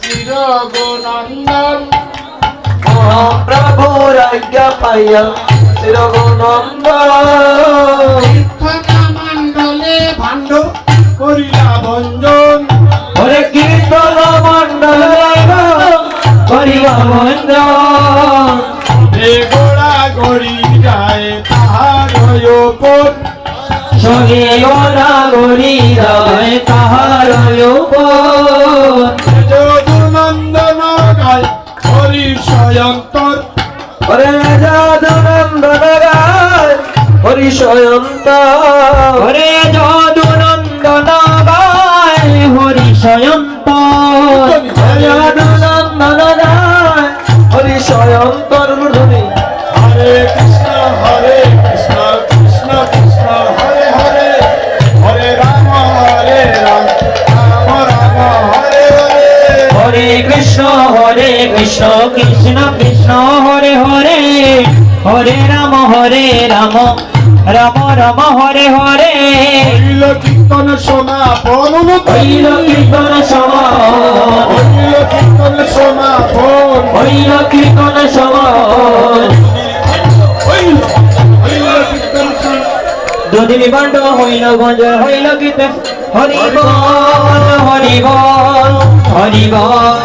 শ্রীরঘুনন্দন মহাপ্রভুর আজ্ঞা পাইয়া শ্রীরঘুনন্দনে ভাণ্ড করিলা ভঞ্জন হরে কীর্তন মণ্ডলে করিবা ভঞ্জন গোড়া গড়ি যায় তাহার ওপর সঙ্গে গোড়া গড়ি যায় তাহার ওপর হরি স্বয়ন্তর হরে যাদনন্দন গায় হরি স্বয়ন্ত হরে যদুনন্দন গায় হরি স্বয়ন্ত যদুনন্দন গায় হরি স্বয়ন্তর মূর্ধনি হরে কৃষ্ণ হরে কৃষ্ণ কৃষ্ণ কৃষ্ণ হরে হরে। হরে রাম হরে রাম রাম রাম হরে হরে। হরে কৃষ্ণ কৃষ্ণ কৃষ্ণ কৃষ্ণ হরে হরে হরে রাম হরে রাম রাম রাম হরে হরে। হইল কীর্তন হইল কীর্তন হইল কীর্তন সমাপন। হইল কীর্তন সমান হইল হইল কীর্তন সমাপন। যদি নিবন্ধ হইল গঞ্জ হইল কীর্তন হরি বল হরি বল